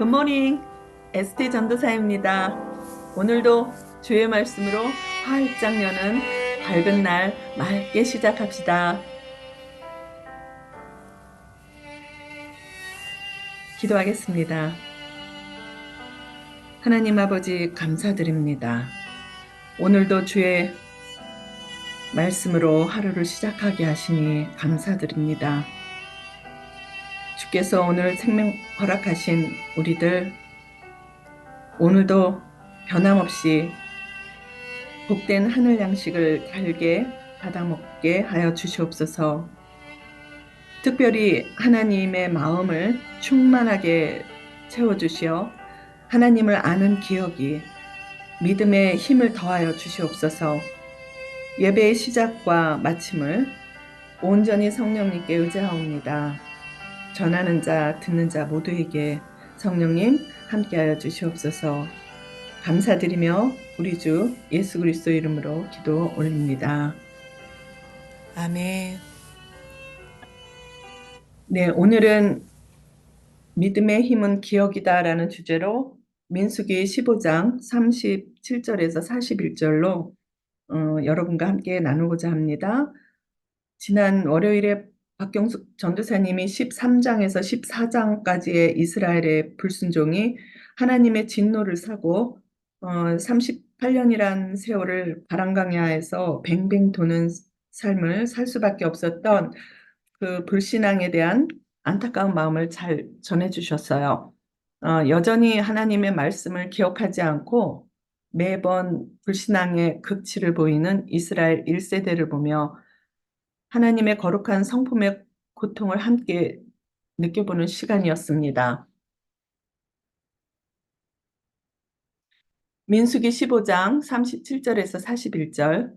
굿모닝 에스테 전도사입니다. 오늘도 주의 말씀으로 여는 밝은 날 맑게 시작합시다. 기도하겠습니다. 하나님 아버지 감사드립니다. 오늘도 주의 말씀으로 하루를 시작하게 하시니 감사드립니다. 주께서 오늘 생명 허락하신 우리들 오늘도 변함없이 복된 하늘 양식을 달게 받아먹게 하여 주시옵소서. 특별히 하나님의 마음을 충만하게 채워주시어 하나님을 아는 기억이 믿음의 힘을 더하여 주시옵소서. 예배의 시작과 마침을 온전히 성령님께 의지하옵니다. 전하는 자, 듣는 자 모두에게 성령님 함께하여 주시옵소서. 감사드리며 우리 주 예수 그리스도 이름으로 기도 올립니다. 아멘. 네, 오늘은 믿음의 힘은 기억이다 라는 주제로 민수기 15장 37절에서 41절로 어, 여러분과 함께 나누고자 합니다. 지난 월요일에 박경숙 전도사님이 13장에서 14장까지의 이스라엘의 불순종이 하나님의 진노를 사고 어, 38년이란 세월을 바람강야에서 뱅뱅 도는 삶을 살 수밖에 없었던 그 불신앙에 대한 안타까운 마음을 잘 전해주셨어요. 어, 여전히 하나님의 말씀을 기억하지 않고 매번 불신앙의 극치를 보이는 이스라엘 1세대를 보며 하나님의 거룩한 성품의 고통을 함께 느껴보는 시간이었습니다. 민수기 15장 37절에서 41절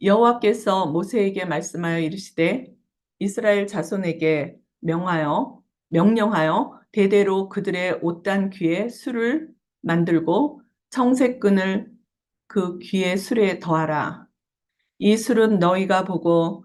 여호와께서 모세에게 말씀하여 이르시되 이스라엘 자손에게 명하여 명령하여 대대로 그들의 옷단 귀에 술을 만들고 청색끈을 그 귀의 술에 더하라. 이 술은 너희가 보고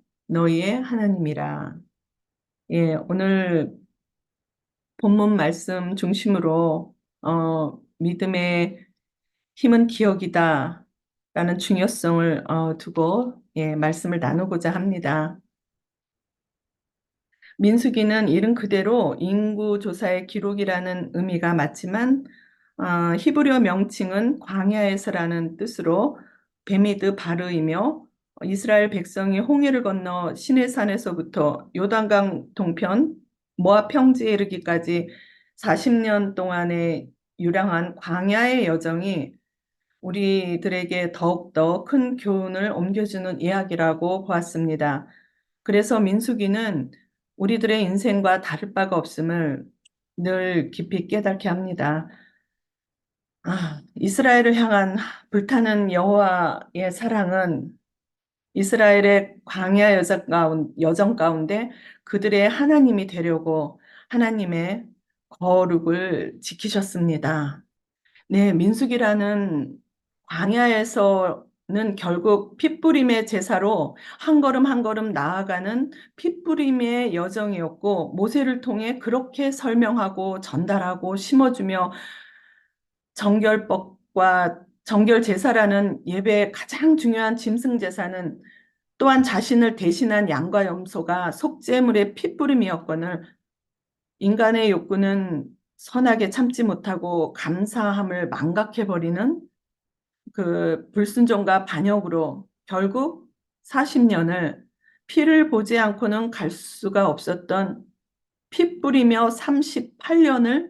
너희의 하나님이라. 예, 오늘 본문 말씀 중심으로 어, 믿음의 힘은 기억이다 라는 중요성을 어, 두고 예, 말씀을 나누고자 합니다. 민수기는 이름 그대로 인구 조사의 기록이라는 의미가 맞지만 어, 히브리어 명칭은 광야에서라는 뜻으로 베미드 바르이며 이스라엘 백성이 홍해를 건너 시내산에서부터 요단강 동편 모압 평지에 이르기까지 40년 동안의 유량한 광야의 여정이 우리들에게 더욱더 큰 교훈을 옮겨주는 이야기라고 보았습니다. 그래서 민수기는 우리들의 인생과 다를 바가 없음을 늘 깊이 깨닫게 합니다. 아, 이스라엘을 향한 불타는 여호와의 사랑은 이스라엘의 광야 여정 가운- 여정 가운데 그들의 하나님이 되려고 하나님의 거룩을 지키셨습니다. 네, 민수기라는 광야에서는 결국 핏부림의 제사로 한 걸음 한 걸음 나아가는 핏부림의 여정이었고 모세를 통해 그렇게 설명하고 전달하고 심어주며 정결법과 정결 제사라는 예배의 가장 중요한 짐승 제사는 또한 자신을 대신한 양과 염소가 속죄물의 핏부림이었거늘 인간의 욕구는 선하게 참지 못하고 감사함을 망각해버리는 그 불순종과 반역으로 결국 40년을 피를 보지 않고는 갈 수가 없었던 피 뿌리며 38년을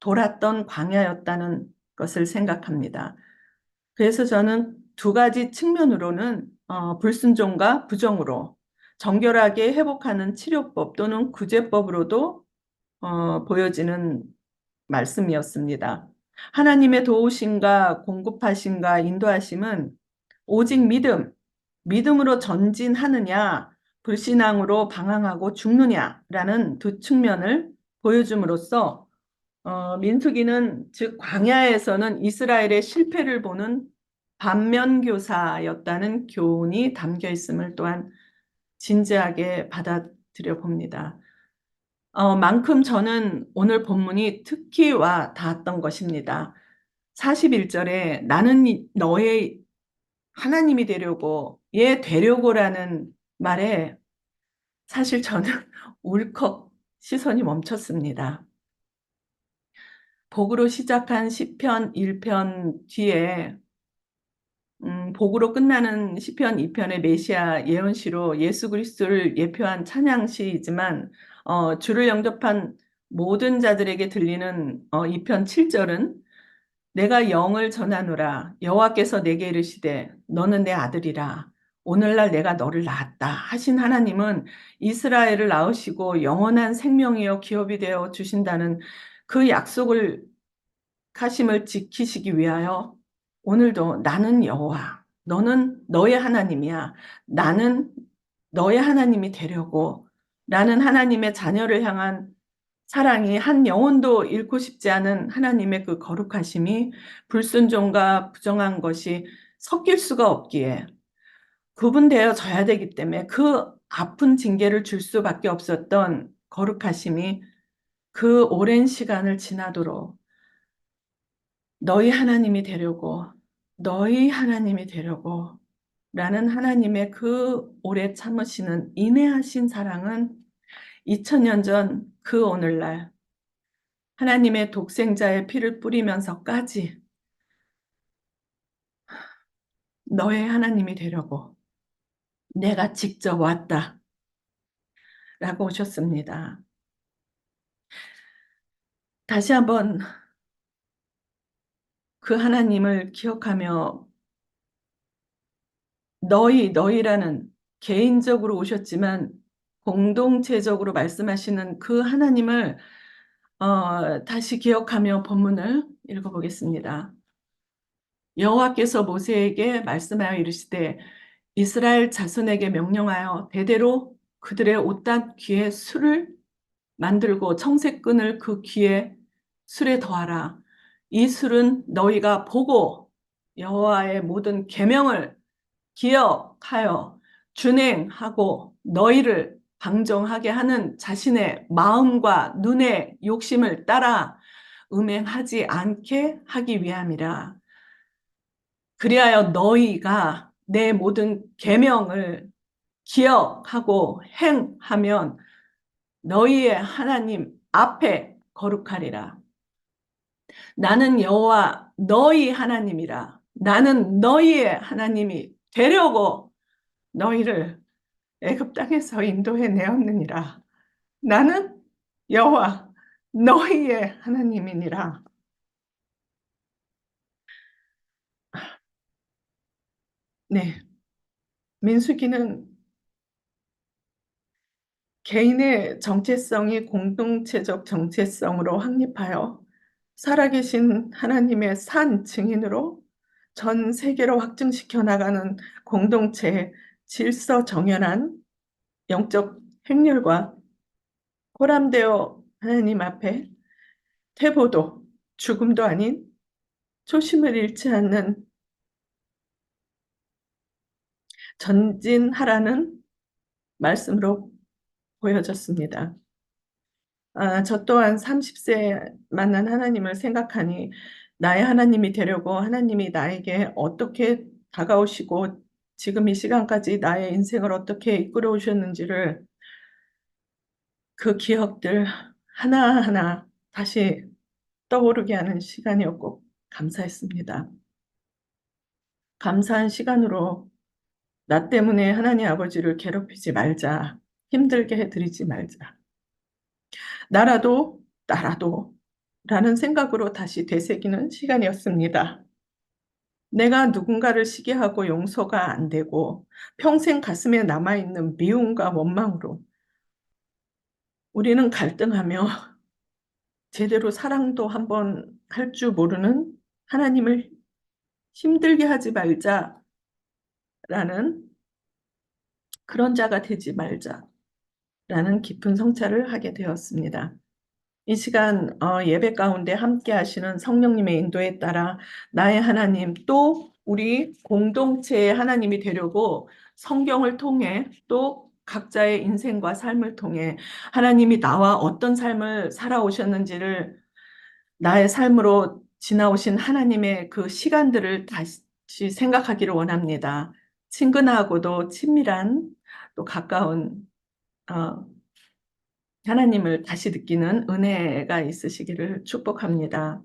돌았던 광야였다는 것을 생각합니다. 그래서 저는 두 가지 측면으로는 어, 불순종과 부정으로 정결하게 회복하는 치료법 또는 구제법으로도 어, 보여지는 말씀이었습니다. 하나님의 도우심과 공급하심과 인도하심은 오직 믿음, 믿음으로 전진하느냐, 불신앙으로 방황하고 죽느냐라는 두 측면을 보여줌으로써 어, 민수기는 즉 광야에서는 이스라엘의 실패를 보는 반면교사였다는 교훈이 담겨 있음을 또한 진지하게 받아들여 봅니다. 어, 만큼 저는 오늘 본문이 특히 와 닿았던 것입니다. 41절에 나는 이- 너의 하나님이 되려고, 얘 되려고라는 말에 사실 저는 울컥 시선이 멈췄습니다. 복으로 시작한 시편 1편 뒤에 음, 복으로 끝나는 시편 2편의 메시아 예언시로 예수 그리스도를 예표한 찬양시이지만 어, 주를 영접한 모든 자들에게 들리는 어, 2편 7절은 내가 영을 전하노라. 여호와께서 내게 이르시되 너는 내 아들이라. 오늘날 내가 너를 낳았다. 하신 하나님은 이스라엘을 낳으시고 영원한 생명이요 기업이 되어 주신다는 그 약속을 가심을 지키시기 위하여 오늘도 나는 여호와 너는 너의 하나님이야 나는 너의 하나님이 되려고 라는 하나님의 자녀를 향한 사랑이 한 영혼도 잃고 싶지 않은 하나님의 그 거룩하심이 불순종과 부정한 것이 섞일 수가 없기에 구분되어져야 되기 때문에 그 아픈 징계를 줄 수밖에 없었던 거룩하심이 그 오랜 시간을 지나도록 너희 하나님이 되려고 너희 하나님이 되려고 라는 하나님의 그 오래 참으시는 인내하신 사랑은 2000년 전 그 오늘날 하나님의 독생자의 피를 뿌리면서까지 너의 하나님이 되려고 내가 직접 왔다. 라고 오셨습니다. 다시 한번 그 하나님을 기억하며 너희, 너희라는 개인적으로 오셨지만 공동체적으로 말씀하시는 그 하나님을 어, 다시 기억하며 본문을 읽어보겠습니다. 여호와께서 모세에게 말씀하여 이르시되 이스라엘 자손에게 명령하여 대대로 그들의 옷단 귀에 술을 만들고 청색끈을 그 귀에 술에 더하라. 이 술은 너희가 보고 여호와의 모든 계명을 기억하여 준행하고 너희를 방종하게 하는 자신의 마음과 눈의 욕심을 따라 음행하지 않게 하기 위함이라. 그리하여 너희가 내 모든 계명을 기억하고 행하면 너희의 하나님 앞에 거룩하리라. 나는 여호와 너희 하나님이라. 나는 너희의 하나님이 되려고 너희를 애굽 땅에서 인도해 내었느니라. 나는 여호와 너희의 하나님이니라. 네. 민수기는 개인의 정체성이 공동체적 정체성으로 확립하여 살아계신 하나님의 산 증인으로 전 세계로 확증시켜 나가는 공동체의 질서 정연한 영적 행렬과 호람되어 하나님 앞에 태보도 죽음도 아닌 초심을 잃지 않는 전진하라는 말씀으로 보여졌습니다. 아, 저 또한 30세 만난 하나님을 생각하니 나의 하나님이 되려고 하나님이 나에게 어떻게 다가오시고 지금 이 시간까지 나의 인생을 어떻게 이끌어 오셨는지를 그 기억들 하나하나 다시 떠오르게 하는 시간이었고 감사했습니다. 감사한 시간으로 나 때문에 하나님 아버지를 괴롭히지 말자. 힘들게 해드리지 말자. 나라도 나라도 라는 생각으로 다시 되새기는 시간이었습니다. 내가 누군가를 시기하고 용서가 안 되고 평생 가슴에 남아있는 미움과 원망으로 우리는 갈등하며 제대로 사랑도 한번 할 줄 모르는 하나님을 힘들게 하지 말자라는 그런 자가 되지 말자 라는 깊은 성찰을 하게 되었습니다. 이 시간 어, 예배 가운데 함께 하시는 성령님의 인도에 따라 나의 하나님 또 우리 공동체의 하나님이 되려고 성경을 통해 또 각자의 인생과 삶을 통해 하나님이 나와 어떤 삶을 살아오셨는지를 나의 삶으로 지나오신 하나님의 그 시간들을 다시 생각하기를 원합니다. 친근하고도 친밀한 또 가까운 어, 하나님을 다시 느끼는 은혜가 있으시기를 축복합니다.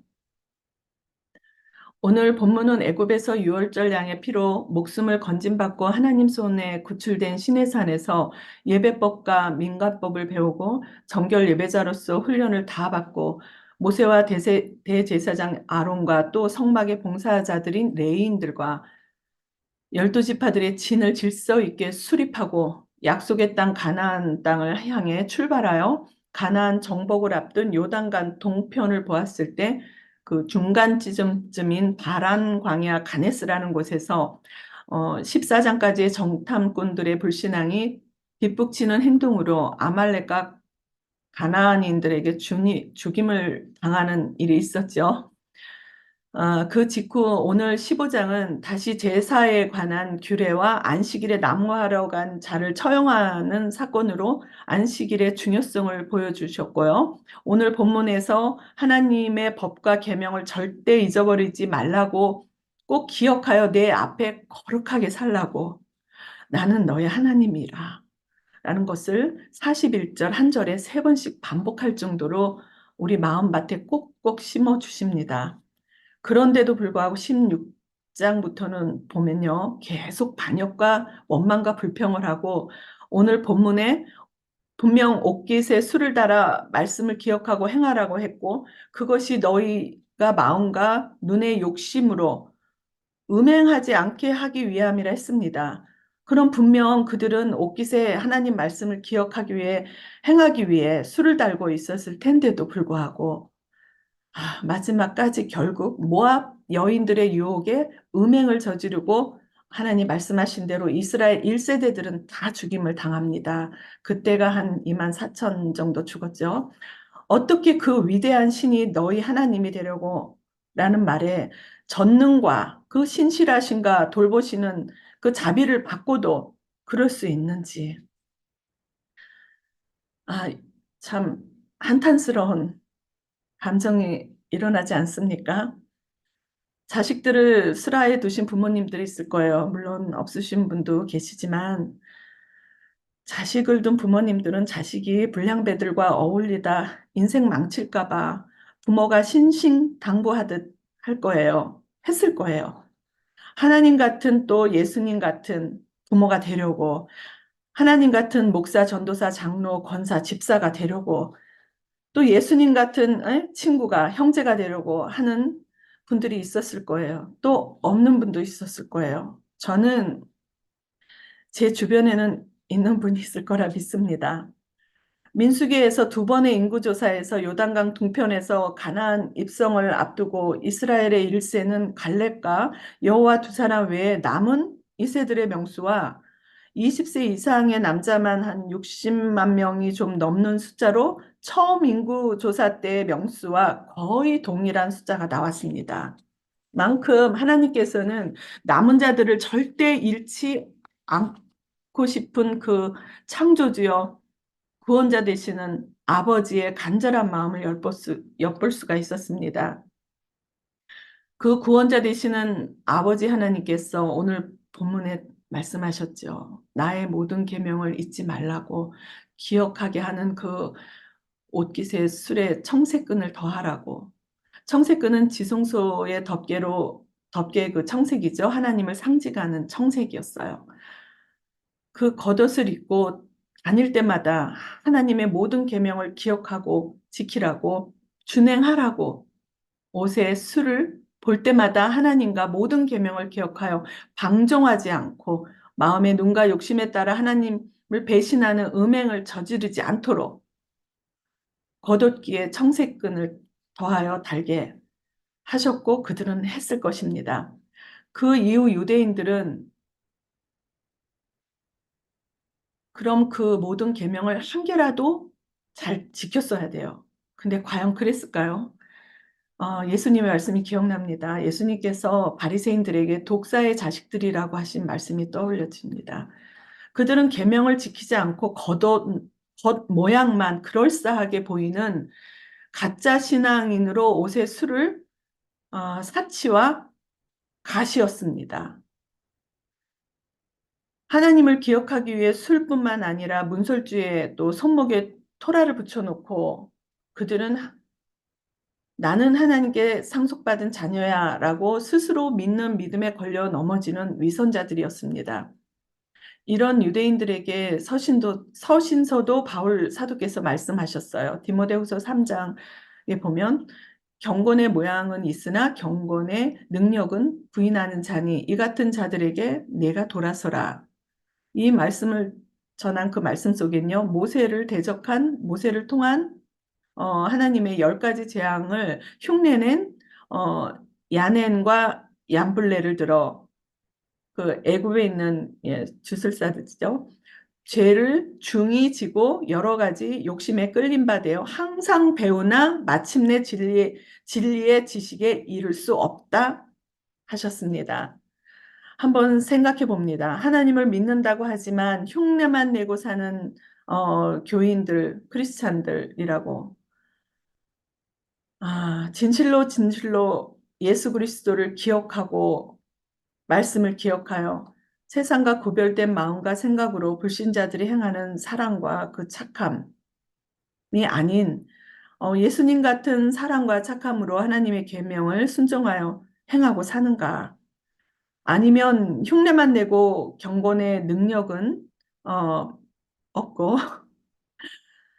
오늘 본문은 애굽에서 유월절 양의 피로 목숨을 건진받고 하나님 손에 구출된 시내산에서 예배법과 민가법을 배우고 정결 예배자로서 훈련을 다 받고 모세와 대세, 대제사장 아론과 또 성막의 봉사자들인 레이인들과 열두 지파들의 진을 질서 있게 수립하고 약속의 땅 가나안 땅을 향해 출발하여 가나안 정복을 앞둔 요단강 동편을 보았을 때 그 중간 지점쯤인 바란 광야 가네스라는 곳에서 어, 14장까지의 정탐꾼들의 불신앙이 뒷북치는 행동으로 아말렉과 가나안인들에게 죽이, 죽임을 당하는 일이 있었죠. 어, 그 직후 오늘 15장은 다시 제사에 관한 규례와 안식일에 남모하러 간 자를 처형하는 사건으로 안식일의 중요성을 보여주셨고요. 오늘 본문에서 하나님의 법과 계명을 절대 잊어버리지 말라고 꼭 기억하여 내 앞에 거룩하게 살라고 나는 너의 하나님이라 라는 것을 41절 한 절에 세 번씩 반복할 정도로 우리 마음밭에 꼭꼭 심어 주십니다. 그런데도 불구하고 16장부터는 보면요. 계속 반역과 원망과 불평을 하고 오늘 본문에 분명 옥깃에 술을 달아 말씀을 기억하고 행하라고 했고 그것이 너희가 마음과 눈의 욕심으로 음행하지 않게 하기 위함이라 했습니다. 그럼 분명 그들은 옥깃에 하나님 말씀을 기억하기 위해 행하기 위해 술을 달고 있었을 텐데도 불구하고 아, 마지막까지 결국 모압 여인들의 유혹에 음행을 저지르고 하나님 말씀하신 대로 이스라엘 1세대들은 다 죽임을 당합니다. 그때가 한 2만 4천 정도 죽었죠. 어떻게 그 위대한 신이 너희 하나님이 되려고 라는 말에 전능과 그 신실하신가 돌보시는 그 자비를 받고도 그럴 수 있는지. 아, 참 한탄스러운 감정이 일어나지 않습니까? 자식들을 슬하에 두신 부모님들이 있을 거예요. 물론 없으신 분도 계시지만 자식을 둔 부모님들은 자식이 불량배들과 어울리다 인생 망칠까 봐 부모가 신신당부하듯 할 거예요. 했을 거예요. 하나님 같은 또 예수님 같은 부모가 되려고 하나님 같은 목사, 전도사, 장로, 권사, 집사가 되려고 또 예수님 같은 친구가 형제가 되려고 하는 분들이 있었을 거예요. 또 없는 분도 있었을 거예요. 저는 제 주변에는 있는 분이 있을 거라 믿습니다. 민수기에서 두 번의 인구조사에서 요단강 동편에서 가나안 입성을 앞두고 이스라엘의 1세는 갈렙과 여호와 두 사람 외에 남은 2세들의 명수와 20세 이상의 남자만 한 60만 명이 좀 넘는 숫자로 처음 인구 조사 때 명수와 거의 동일한 숫자가 나왔습니다. 만큼 하나님께서는 남은 자들을 절대 잃지 않고 싶은 그 창조주여 구원자 되시는 아버지의 간절한 마음을 엿볼, 수, 엿볼 수가 있었습니다. 그 구원자 되시는 아버지 하나님께서 오늘 본문에 말씀하셨죠. 나의 모든 계명을 잊지 말라고 기억하게 하는 그 옷깃에 술에 청색끈을 더하라고. 청색끈은 지성소의 덮개로 덮개 그 청색이죠. 하나님을 상징하는 청색이었어요. 그 겉옷을 입고 다닐 때마다 하나님의 모든 계명을 기억하고 지키라고 준행하라고 옷에 술을 볼 때마다 하나님과 모든 계명을 기억하여 방종하지 않고 마음의 눈과 욕심에 따라 하나님을 배신하는 음행을 저지르지 않도록 겉옷기에 청색끈을 더하여 달게 하셨고 그들은 했을 것입니다. 그 이후 유대인들은 그럼 그 모든 계명을 한 개라도 잘 지켰어야 돼요. 근데 과연 그랬을까요? 어, 예수님의 말씀이 기억납니다. 예수님께서 바리새인들에게 독사의 자식들이라고 하신 말씀이 떠올려집니다. 그들은 계명을 지키지 않고 겉옷, 겉 모양만 그럴싸하게 보이는 가짜 신앙인으로 옷의 수를 어, 사치와 가시였습니다. 하나님을 기억하기 위해 술뿐만 아니라 문설주에 또 손목에 토라를 붙여놓고 그들은 나는 하나님께 상속받은 자녀야 라고 스스로 믿는 믿음에 걸려 넘어지는 위선자들이었습니다. 이런 유대인들에게 서신도, 서신서도 바울 사도께서 말씀하셨어요. 디모데후서 3장에 보면 경건의 모양은 있으나 경건의 능력은 부인하는 자니 이 같은 자들에게 내가 돌아서라. 이 말씀을 전한 그 말씀 속엔요. 모세를 대적한 모세를 통한 어, 하나님의 열 가지 재앙을 흉내낸 어, 야넨과 얀블레를 들어 그 애굽에 있는 예, 주술사들이죠. 죄를 중히 지고 여러 가지 욕심에 끌린 바 되어 항상 배우나 마침내 진리, 진리의 지식에 이를 수 없다 하셨습니다. 한번 생각해 봅니다. 하나님을 믿는다고 하지만 흉내만 내고 사는 어, 교인들, 크리스찬들이라고 아, 진실로 진실로 예수 그리스도를 기억하고 말씀을 기억하여 세상과 구별된 마음과 생각으로 불신자들이 행하는 사랑과 그 착함이 아닌 어, 예수님 같은 사랑과 착함으로 하나님의 계명을 순종하여 행하고 사는가? 아니면 흉내만 내고 경건의 능력은 어, 없고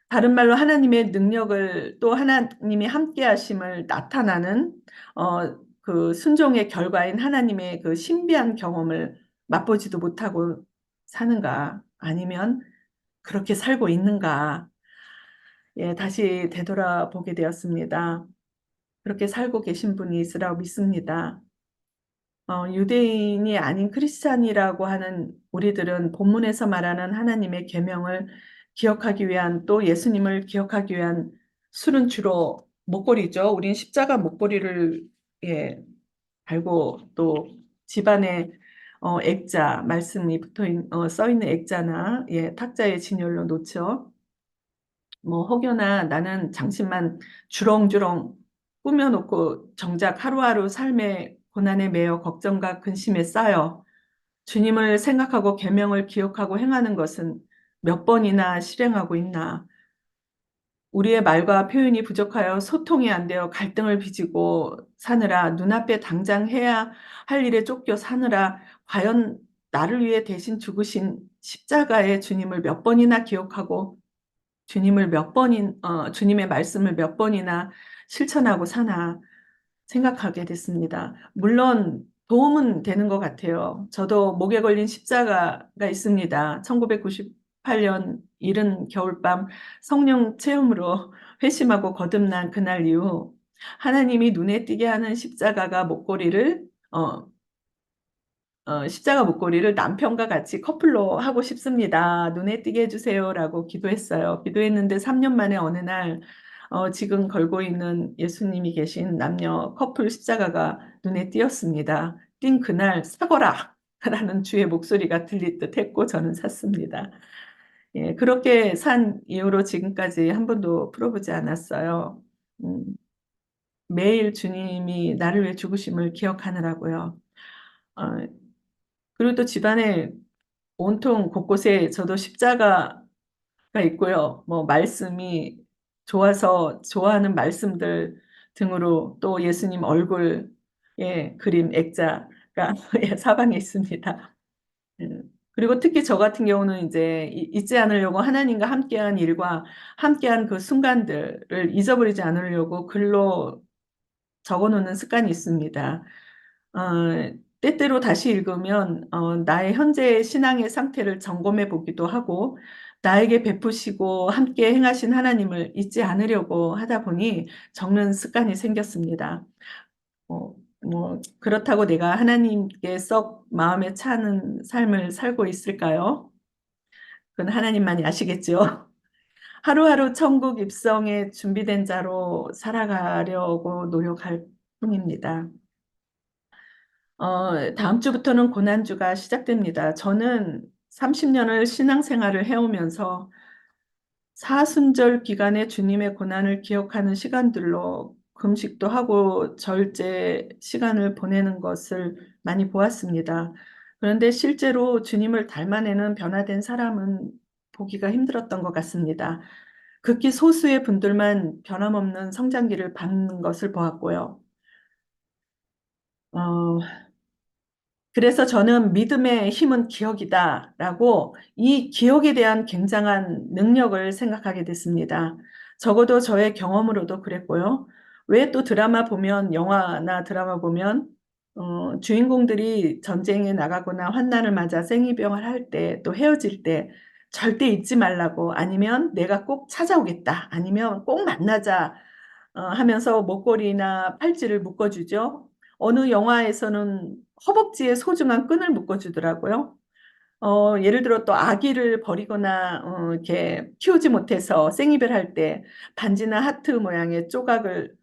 다른 말로 하나님의 능력을 또 하나님이 함께 하심을 나타나는 어, 그 순종의 결과인 하나님의 그 신비한 경험을 맛보지도 못하고 사는가 아니면 그렇게 살고 있는가 예, 다시 되돌아보게 되었습니다. 그렇게 살고 계신 분이 있으라고 믿습니다. 어, 유대인이 아닌 크리스찬이라고 하는 우리들은 본문에서 말하는 하나님의 계명을 기억하기 위한 또 예수님을 기억하기 위한 술은 주로 목걸이죠. 우린 십자가 목걸이를 예, 달고 또 집안에 어, 액자 말씀이 붙어 있, 어, 써 있는 액자나 예, 탁자에 진열로 놓죠. 뭐 혹여나 나는 장신만 주렁주렁 꾸며놓고 정작 하루하루 삶의 고난에 매여 걱정과 근심에 쌓여 주님을 생각하고 계명을 기억하고 행하는 것은 몇 번이나 실행하고 있나? 우리의 말과 표현이 부족하여 소통이 안 되어 갈등을 빚고 사느라 눈앞에 당장 해야 할 일에 쫓겨 사느라 과연 나를 위해 대신 죽으신 십자가의 주님을 몇 번이나 기억하고 주님을 몇 번인 어, 주님의 말씀을 몇 번이나 실천하고 사나 생각하게 됐습니다. 물론 도움은 되는 것 같아요. 저도 목에 걸린 십자가가 있습니다. 1998년 이른 겨울밤 성령 체험으로 회심하고 거듭난 그날 이후 하나님이 눈에 띄게 하는 십자가가 목걸이를 어, 어, 십자가 목걸이를 남편과 같이 커플로 하고 싶습니다. 눈에 띄게 해주세요라고 기도했어요. 기도했는데 3년 만에 어느 날 어, 지금 걸고 있는 예수님이 계신 남녀 커플 십자가가 눈에 띄었습니다. 띈 그날 사거라! 라는 주의 목소리가 들릴 듯 했고 저는 샀습니다. 예, 그렇게 산 이후로 지금까지 한 번도 풀어보지 않았어요. 음, 매일 주님이 나를 위해 죽으심을 기억하느라고요. 어, 그리고 또 집안에 온통 곳곳에 저도 십자가가 있고요. 뭐 말씀이 좋아서 좋아하는 말씀들 등으로 또 예수님 얼굴 예, 그림 액자가 예, 사방에 있습니다. 음, 그리고 특히 저 같은 경우는 이제 이- 잊지 않으려고 하나님과 함께한 일과 함께한 그 순간들을 잊어버리지 않으려고 글로 적어놓는 습관이 있습니다. 어, 때때로 다시 읽으면 어, 나의 현재 신앙의 상태를 점검해 보기도 하고 나에게 베푸시고 함께 행하신 하나님을 잊지 않으려고 하다 보니 적는 습관이 생겼습니다. 어, 뭐 그렇다고 내가 하나님께 썩 마음에 차는 삶을 살고 있을까요? 그건 하나님만이 아시겠죠. 하루하루 천국 입성에 준비된 자로 살아가려고 노력할 뿐입니다. 어, 다음 주부터는 고난주가 시작됩니다. 저는 30년을 신앙생활을 해오면서 사순절 기간에 주님의 고난을 기억하는 시간들로 금식도 하고 절제 시간을 보내는 것을 많이 보았습니다. 그런데 실제로 주님을 닮아내는 변화된 사람은 보기가 힘들었던 것 같습니다. 극히 소수의 분들만 변함없는 성장기를 받는 것을 보았고요. 어, 그래서 저는 믿음의 힘은 기억이다 라고 이 기억에 대한 굉장한 능력을 생각하게 됐습니다. 적어도 저의 경험으로도 그랬고요. 왜 또 드라마 보면, 영화나 드라마 보면, 어, 주인공들이 전쟁에 나가거나 환난을 맞아 생이병을 할 때, 또 헤어질 때, 절대 잊지 말라고, 아니면 내가 꼭 찾아오겠다, 아니면 꼭 만나자 어, 하면서 목걸이나 팔찌를 묶어주죠. 어느 영화에서는 허벅지에 소중한 끈을 묶어주더라고요. 어, 예를 들어 또 아기를 버리거나 어, 이렇게 키우지 못해서 생이별할 때 반지나 하트 모양의 조각을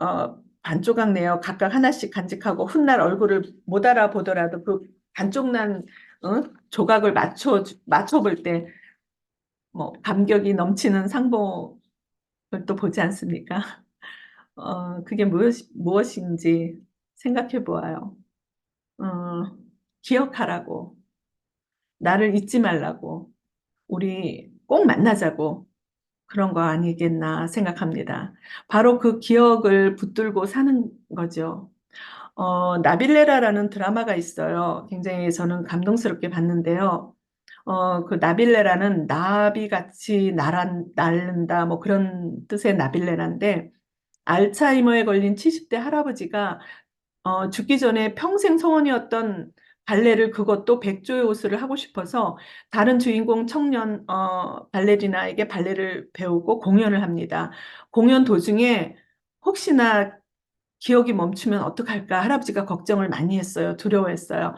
어, 반 조각 내어 각각 하나씩 간직하고 훗날 얼굴을 못 알아보더라도 그 반쪽 난 어, 조각을 맞춰 맞춰볼 때 뭐 감격이 넘치는 상봉을 또 보지 않습니까? 어, 그게 무엇, 무엇인지 생각해 보아요. 어, 기억하라고. 나를 잊지 말라고. 우리 꼭 만나자고. 그런 거 아니겠나 생각합니다. 바로 그 기억을 붙들고 사는 거죠. 어, 나빌레라라는 드라마가 있어요. 굉장히 저는 감동스럽게 봤는데요. 어, 그 나빌레라는 나비같이 날아, 날른다, 뭐 그런 뜻의 나빌레라인데, 알츠하이머에 걸린 70대 할아버지가 어, 죽기 전에 평생 소원이었던 발레를 그것도 백조의 옷을 하고 싶어서 다른 주인공 청년 어, 발레리나에게 발레를 배우고 공연을 합니다. 공연 도중에 혹시나 기억이 멈추면 어떡할까 할아버지가 걱정을 많이 했어요. 두려워했어요.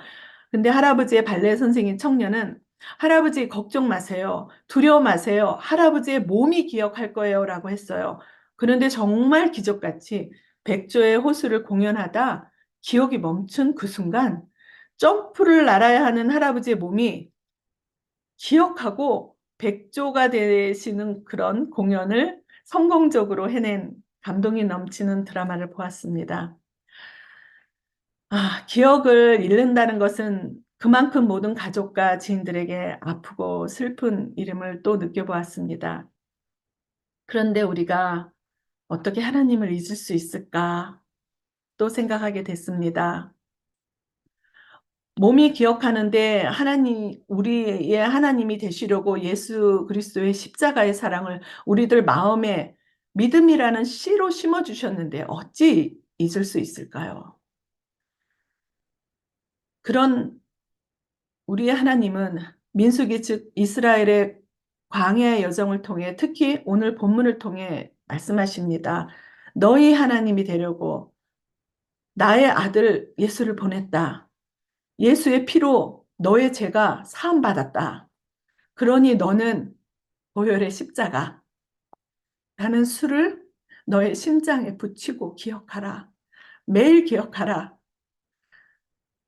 근데 할아버지의 발레 선생인 청년은 할아버지 걱정 마세요. 두려워 마세요. 할아버지의 몸이 기억할 거예요. 라고 했어요. 그런데 정말 기적같이 백조의 호수를 공연하다 기억이 멈춘 그 순간 점프를 날아야 하는 할아버지의 몸이 기억하고 백조가 되시는 그런 공연을 성공적으로 해낸 감동이 넘치는 드라마를 보았습니다. 아, 기억을 잃는다는 것은 그만큼 모든 가족과 지인들에게 아프고 슬픈 이름을 또 느껴보았습니다. 그런데 우리가 어떻게 하나님을 잊을 수 있을까 또 생각하게 됐습니다. 몸이 기억하는데 하나님, 우리의 하나님이 되시려고 예수 그리스도의 십자가의 사랑을 우리들 마음에 믿음이라는 씨로 심어 주셨는데 어찌 잊을 수 있을까요? 그런 우리의 하나님은 민수기 즉 이스라엘의 광야의 여정을 통해 특히 오늘 본문을 통해 말씀하십니다. 너희 하나님이 되려고 나의 아들 예수를 보냈다. 예수의 피로 너의 죄가 사함받았다. 그러니 너는 보혈의 십자가 라는 수를 너의 심장에 붙이고 기억하라. 매일 기억하라.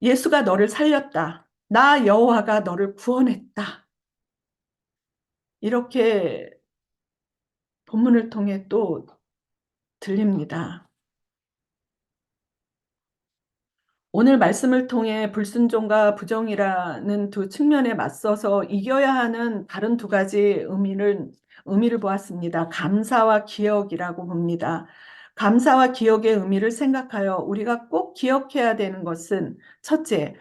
예수가 너를 살렸다. 나 여호와가 너를 구원했다. 이렇게 본문을 통해 또 들립니다. 오늘 말씀을 통해 불순종과 부정이라는 두 측면에 맞서서 이겨야 하는 다른 두 가지 의미를, 의미를 보았습니다. 감사와 기억이라고 봅니다. 감사와 기억의 의미를 생각하여 우리가 꼭 기억해야 되는 것은 첫째,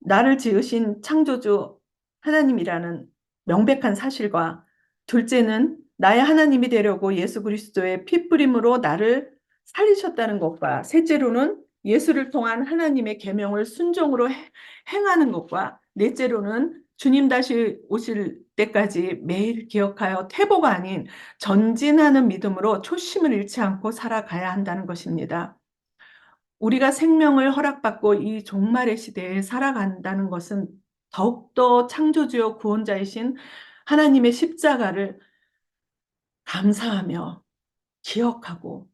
나를 지으신 창조주 하나님이라는 명백한 사실과 둘째는 나의 하나님이 되려고 예수 그리스도의 핏부림으로 나를 살리셨다는 것과 셋째로는 예수를 통한 하나님의 계명을 순종으로 행하는 것과 넷째로는 주님 다시 오실 때까지 매일 기억하여 퇴보가 아닌 전진하는 믿음으로 초심을 잃지 않고 살아가야 한다는 것입니다. 우리가 생명을 허락받고 이 종말의 시대에 살아간다는 것은 더욱더 창조주요 구원자이신 하나님의 십자가를 감사하며 기억하고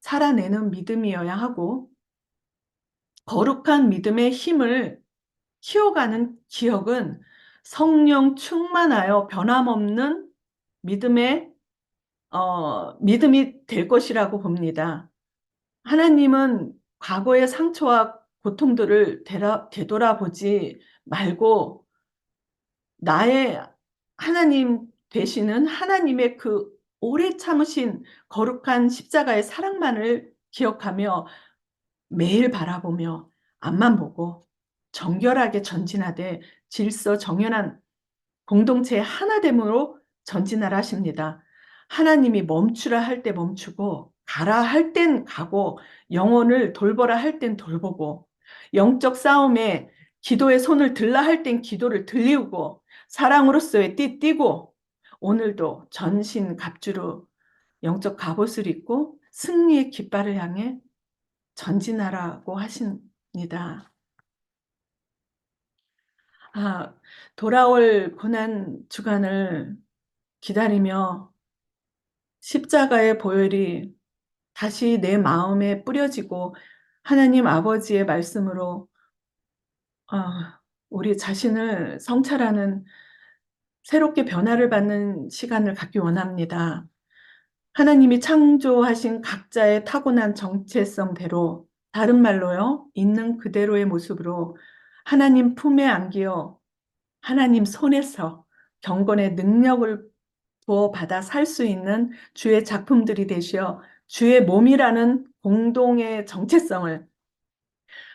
살아내는 믿음이어야 하고 거룩한 믿음의 힘을 키워가는 기억은 성령 충만하여 변함없는 믿음의 어, 믿음이 될 것이라고 봅니다. 하나님은 과거의 상처와 고통들을 되라, 되돌아보지 말고 나의 하나님 되시는 하나님의 그 오래 참으신 거룩한 십자가의 사랑만을 기억하며 매일 바라보며 앞만 보고 정결하게 전진하되 질서 정연한 공동체 하나됨으로 전진하라 하십니다. 하나님이 멈추라 할 때 멈추고 가라 할 땐 가고 영혼을 돌보라 할 땐 돌보고 영적 싸움에 기도의 손을 들라 할 땐 기도를 들리우고 사랑으로서의 띠 띠고 오늘도 전신 갑주로 영적 갑옷을 입고 승리의 깃발을 향해 전진하라고 하십니다. 아, 돌아올 고난 주간을 기다리며 십자가의 보혈이 다시 내 마음에 뿌려지고 하나님 아버지의 말씀으로 아, 우리 자신을 성찰하는 새롭게 변화를 받는 시간을 갖기 원합니다. 하나님이 창조하신 각자의 타고난 정체성대로 다른 말로요, 있는 그대로의 모습으로 하나님 품에 안기어 하나님 손에서 경건의 능력을 부어 받아 살 수 있는 주의 작품들이 되시어 주의 몸이라는 공동의 정체성을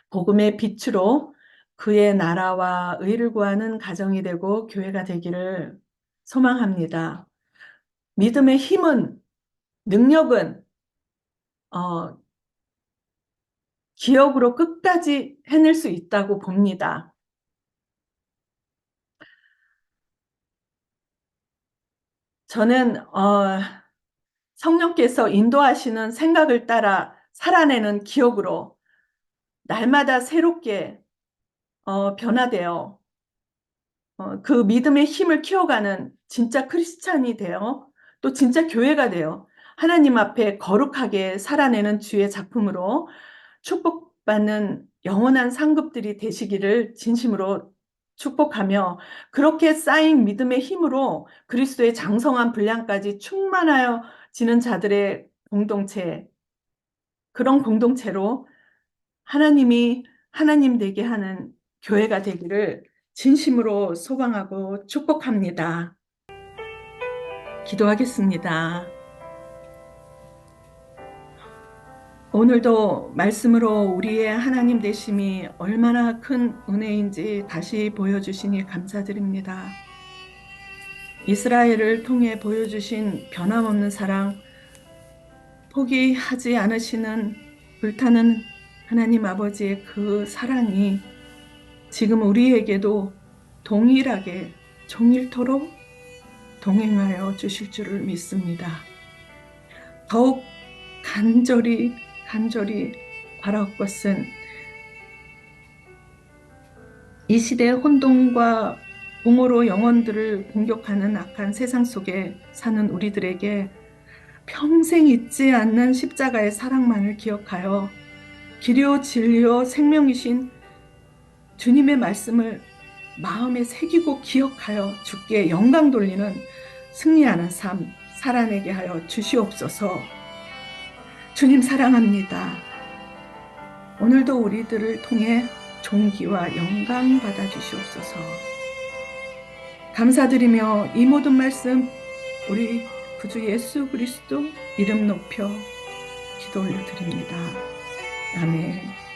복음의 빛으로 그의 나라와 의를 구하는 가정이 되고 교회가 되기를 소망합니다. 믿음의 힘은 능력은 어, 기억으로 끝까지 해낼 수 있다고 봅니다. 저는 어, 성령께서 인도하시는 생각을 따라 살아내는 기억으로 날마다 새롭게 어, 변화되어 어, 그 믿음의 힘을 키워가는 진짜 크리스찬이 되어 또 진짜 교회가 되어 하나님 앞에 거룩하게 살아내는 주의 작품으로 축복받는 영원한 상급들이 되시기를 진심으로 축복하며 그렇게 쌓인 믿음의 힘으로 그리스도의 장성한 분량까지 충만하여 지는 자들의 공동체 그런 공동체로 하나님이 하나님 되게 하는 교회가 되기를 진심으로 소망하고 축복합니다. 기도하겠습니다. 오늘도 말씀으로 우리의 하나님 되심이 얼마나 큰 은혜인지 다시 보여주시니 감사드립니다. 이스라엘을 통해 보여주신 변함없는 사랑, 포기하지 않으시는 불타는 하나님 아버지의 그 사랑이 지금 우리에게도 동일하게 종일토록 동행하여 주실 줄을 믿습니다. 더욱 간절히 간절히 바랄 것은 이 시대 혼돈과 공허로 영혼들을 공격하는 악한 세상 속에 사는 우리들에게 평생 잊지 않는 십자가의 사랑만을 기억하여 길이요 진리요 생명이신 주님의 말씀을 마음에 새기고 기억하여 주께 영광 돌리는 승리하는 삶 살아내게 하여 주시옵소서. 주님 사랑합니다. 오늘도 우리들을 통해 존귀와 영광 받아 주시옵소서. 감사드리며 이 모든 말씀 우리 구주 예수 그리스도 이름 높여 기도 올려드립니다. 아멘.